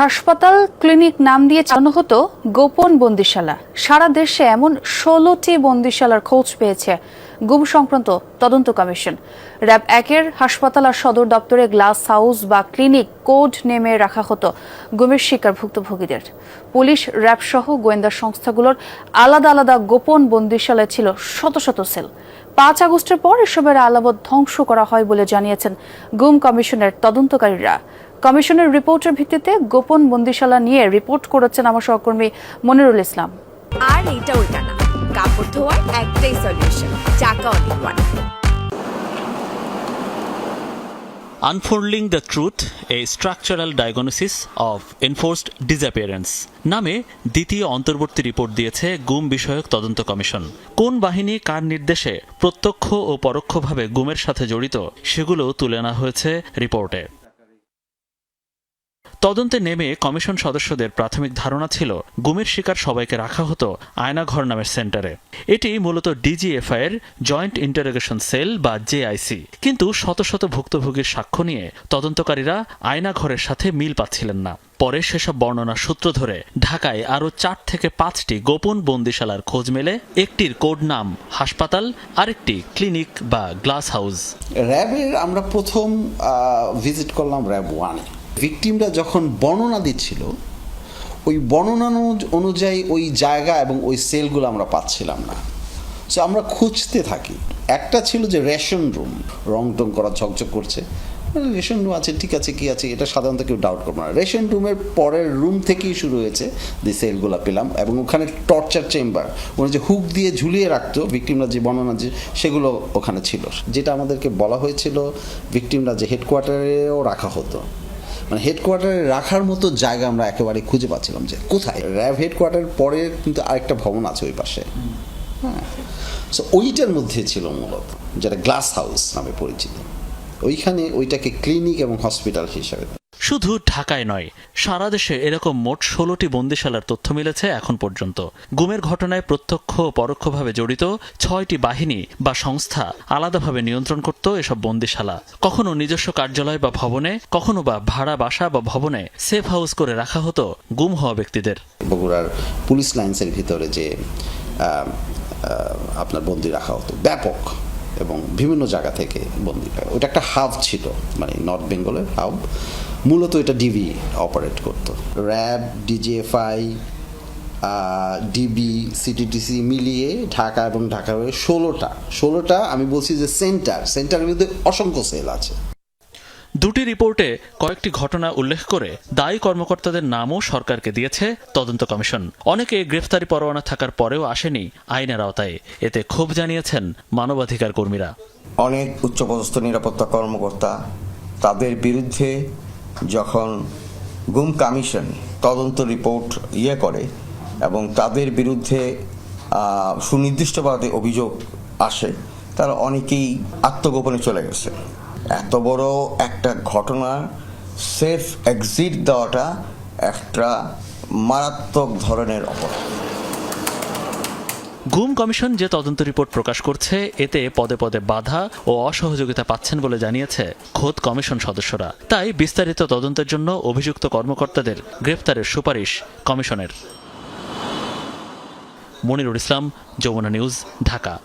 হাসপাতাল, ক্লিনিক নাম দিয়ে চালানো হতো গোপন বন্দিশালা। সারা দেশে এমন ষোলোটি বন্দিশালার খোঁজ পেয়েছে গুম সংক্রান্ত তদন্ত কমিশন। র্যাব একের হাসপাতাল আর সদর দপ্তরে গ্লাস হাউস বা ক্লিনিক কোড নেমে রাখা হতো গুমের শিকার ভুক্তভোগীদের পুলিশ, র্যাব সহ গোয়েন্দা সংস্থাগুলোর আলাদা আলাদা গোপন বন্দিশালায় ছিল শত শত সেল। পাঁচ আগস্টের পর এসবের আলাবত ধ্বংস করা হয় বলে জানিয়েছেন গুম কমিশনের তদন্তকারীরা। কমিশনের রিপোর্টের ভিত্তিতে গোপন বন্দিশালা নিয়ে রিপোর্ট করেছেন আমার সহকর্মী মনিরুল ইসলাম। আর এইটা ওইটা না। কাপড় ধোয়ার একটাই সলিউশন চাকা অনেক unfolding the truth a structural diagnosis of enforced disappearance নামে দ্বিতীয় অন্তর্বর্তী রিপোর্ট দিয়েছে গুম বিষয়ক তদন্ত কমিশন। কোন বাহিনী কার নির্দেশে প্রত্যক্ষ ও পরোক্ষভাবে গুমের সাথে জড়িত সেগুলো তুলে আনা হয়েছে রিপোর্টে। তদন্তে নেমে কমিশন সদস্যদের প্রাথমিক ধারণা ছিল, গুমের শিকার সবাইকে রাখা হতো আয়নাঘর নামের সেন্টারে। এটি মূলত ডিজিএফআই এর জয়েন্ট ইন্টারোগেশন সেল বা জেআইসি। কিন্তু শত শত ভুক্তভোগীর সাক্ষ্য নিয়ে তদন্তকারীরা আয়নাঘরের সাথে মিল পাচ্ছিলেন না। পরে সেসব বর্ণনার সূত্র ধরে ঢাকায় আরও চার থেকে পাঁচটি গোপন বন্দিশালার খোঁজ মেলে, একটির কোড নাম হাসপাতাল, আরেকটি ক্লিনিক বা গ্লাস হাউস। র্যাবের আমরা প্রথম ভিজিট করলাম র্যাব ওয়ানে। ভিকটিমরা যখন বর্ণনা দিচ্ছিল, ওই বর্ণনা অনুযায়ী ওই জায়গা এবং ওই সেলগুলো আমরা পাচ্ছিলাম না। সো আমরা খুঁজতে থাকি। একটা ছিল যে রেশন রুম, রং টং করা ঝকঝক করছে। রেশন রুম আছে, ঠিক আছে, কি আছে? এটা সাধারণত কেউ ডাউট করবে না। রেশন রুমের পরের রুম থেকেই শুরু হয়েছে যে সেলগুলো পেলাম এবং ওখানে টর্চার চেম্বার ওখানে যে হুক দিয়ে ঝুলিয়ে রাখতো ভিকটিমরা যে বর্ণনা যে, সেগুলো ওখানে ছিল। যেটা আমাদেরকে বলা হয়েছিল, ভিকটিমরা যে হেডকোয়ার্টারেও রাখা হতো। মানে হেডকোয়ার্টারে রাখার মতো জায়গা আমরা একেবারে খুঁজে পাচ্ছিলাম যে কোথায়? র্যাব হেডকোয়ার্টার পরে কিন্তু আরেকটা ভবন আছে ওই পাশে। হ্যাঁ। সো ওইটার মধ্যে ছিল মূলত, যেটা গ্লাস হাউস নামে পরিচিত। ওইখানে ওইটাকে ক্লিনিক এবং হসপিটাল হিসাবে শুধু ঢাকায় নয়, সারা দেশে এরকম মোট ষোলোটি বন্দিশালার তথ্য মিলেছে এখন পর্যন্ত। গুমের ঘটনায় প্রত্যক্ষ ও পরোক্ষভাবে জড়িত ছয়টি বাহিনী বা সংস্থা আলাদাভাবে নিয়ন্ত্রণ করত এসব বন্দিশালা। কখনো নিজস্ব কার্যালয় বা ভবনে, কখনো বা ভাড়া বাসা বা ভবনে সেফ হাউস করে রাখা হতো গুম হওয়া ব্যক্তিদের। বগুড়ার পুলিশ লাইন্সের ভিতরে যে আপনার বন্দি রাখা হতো, ব্যাপক এবং বিভিন্ন জায়গা থেকে বন্দি। ওটা একটা হাব ছিল মানে নর্থ বেঙ্গলের হাব। মূলত এটা ডিবি অপারেট করতো। র্যাব ডিজিএফআই ডিবি সিটিটিসি মিলিয়ে ঢাকা এবং ঢাকার ষোলোটা ষোলোটা আমি বলছি যে সেন্টার সেন্টারের মধ্যে অসংখ্য সেল আছে। দুটি রিপোর্টে কয়েকটি ঘটনা উল্লেখ করে দায়ী কর্মকর্তাদের নামও সরকারকে দিয়েছে তদন্ত কমিশন। অনেকে গ্রেফতারি পরোয়ানা থাকার পরেও আসেনি আইনের আওতায়। এতে ক্ষোভ জানিয়েছেন মানবাধিকার কর্মীরা। অনেক উচ্চপদস্থ নিরাপত্তা কর্মকর্তা তাদের বিরুদ্ধে যখন গুম কমিশন তদন্ত রিপোর্ট ইয়ে করে এবং তাদের বিরুদ্ধে সুনির্দিষ্টভাবে অভিযোগ আসে, তারা অনেকেই আত্মগোপনে চলে গেছে। এত বড় একটা ঘটনা সেফ এক্সিট দেওয়াটা একটা মারাত্মক ধরনের অপরাধ। গুম কমিশন যে তদন্ত রিপোর্ট প্রকাশ করছে, এতে পদে পদে বাধা ও অসহযোগিতা পাচ্ছেন বলে জানিয়েছে খোদ কমিশন সদস্যরা। তাই বিস্তারিত তদন্তের জন্য অভিযুক্ত কর্মকর্তাদের গ্রেফতারের সুপারিশ কমিশনের। মনিরুল ইসলাম, যমুনা নিউজ, ঢাকা।